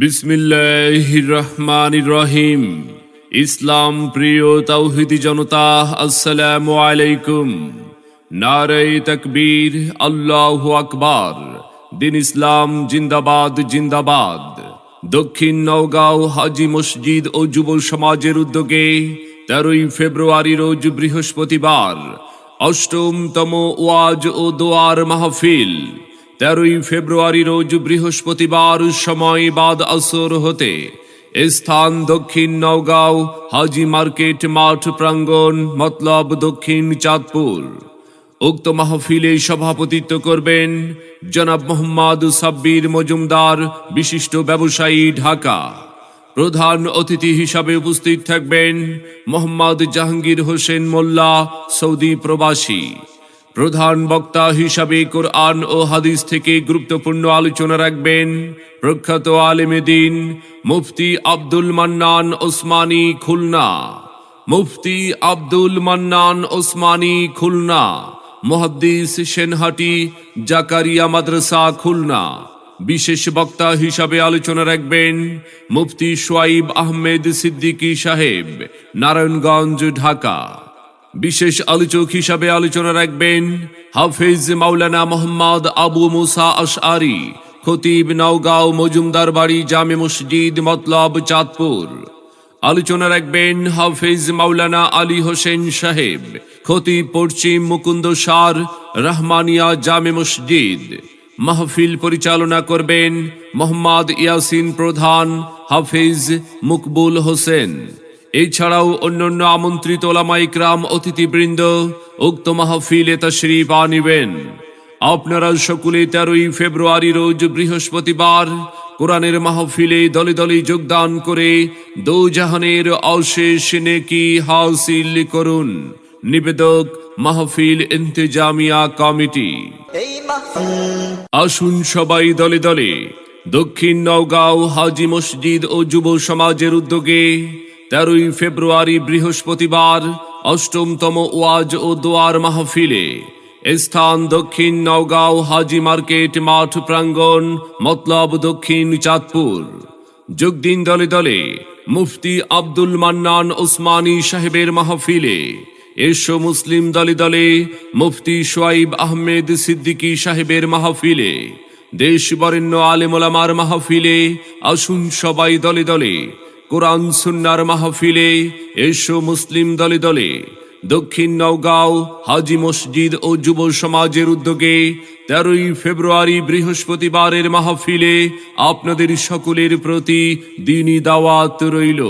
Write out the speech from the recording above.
বিসমিল্লাহ রহমান রহিম ইসলাম প্রিয় তৌহিদি জনতা, আসসালামু আলাইকুম। নারাই তকবীর, আল্লাহ আকবার। দিন ইসলাম জিন্দাবাদ জিন্দাবাদ। দক্ষিণ নওগাঁও হাজি মসজিদ ও যুব সমাজের উদ্যোগে তেরোই ফেব্রুয়ারি রোজ বৃহস্পতিবার অষ্টমতম ওয়াজ ও দোয়ার মাহফিল। তেরোই ফেব্রুয়ারি রোজ বৃহস্পতিবার সময় বাদ আসর হতে স্থান দক্ষিণ নওগাঁও, হাজি মার্কেট, মাঠ প্রাঙ্গণ, মতলব দক্ষিণ চাঁদপুর। উক্ত মাহফিলে সভাপতিত্ব করবেন জনাব মোহাম্মদ সাব্বির মজুমদার, বিশিষ্ট ব্যবসায়ী, ঢাকা। প্রধান অতিথি হিসাবে উপস্থিত থাকবেন মোহাম্মদ জাহাঙ্গীর হোসেন মোল্লা, সৌদি প্রবাসী। প্রধান বক্তা হিসাবে কোরআন ও হাদিস থেকে গুরুত্বপূর্ণ আলোচনা রাখবেন প্রখ্যাত আলেমেদিন মুফতি আব্দুল মান্নান ওসমানী খুলনা। মুফতি আব্দুল মান্নান ওসমানী খুলনা। মুহাদ্দিস সেনহাটি, জাকারিয়া মাদ্রাসা খুলনা। বিশেষ বক্তা হিসাবে আলোচনা রাখবেন মুফতি সোয়াইব আহমেদ সিদ্দিকী সাহেব, নারায়ণগঞ্জ, ঢাকা। বিশেষ আলোচক হিসাবে আলোচনা রাখবেন হাফিজ মাওলানা মোহাম্মদ আবু মুসা আশআরি, খতিব নওগাঁও মজুমদার বাড়ি জামে মসজিদ মতলব চাঁদপুর। আলোচনা রাখবেন হাফিজ মাওলানা আলী হোসেন সাহেব, খতিব পশ্চিম মুকুন্দ সার, রহমানিয়া জামে মসজিদ। মাহফিল পরিচালনা করবেন মোহাম্মদ ইয়াসিন প্রধান হাফিজ মুকবুল হোসেন। এছাড়াও অন্যান্য আমন্ত্রিত ওলামাইকরাম অতিথিবৃন্দ উক্ত মাহফিলে তশরিফ আনিবেন। আপনারা সকলে তেরোই ফেব্রুয়ারি রোজ বৃহস্পতিবার কোরআনের মাহফিলে দলে দলে যোগদান করে দোজাহানের অশেষ নেকি হাসিল করুন। নিবেদক মাহফিল ইন্তেজামিয়া কমিটি। আসুন সবাই দলে দলে দক্ষিণ নওগাঁও হাজি মসজিদ ও যুব সমাজের উদ্যোগে তেরোই ফেব্রুয়ারি বৃহস্পতিবার অষ্টমতম ওয়াজ ও দোয়ার মাহফিলে স্থান দক্ষিণ নওগাঁও হাজি মার্কেট মাঠ প্রাঙ্গণ, মতলব দক্ষিণ চাঁদপুর। যোগ দিন দলে দলে মুফতি আব্দুল মান্নান ওসমানী সাহেবের মাহফিলে এসো মুসলিম দলে দলে মুফতি সোয়াইব আহমেদ সিদ্দিকী সাহেবের মাহফিলে দেশ বরেণ্য আলেমোলামার মাহফিলে আসুন সবাই দলে দলে কোরআন, সুন্নার মাহফিলে এসো মুসলিম দলে দলে। দক্ষিণ নওগাঁও, হাজি মসজিদ ও যুব সমাজের উদ্যোগে তেরোই ফেব্রুয়ারি বৃহস্পতিবারের মাহফিলে আপনাদের সকলের প্রতি দিনই দাওয়াত রইল।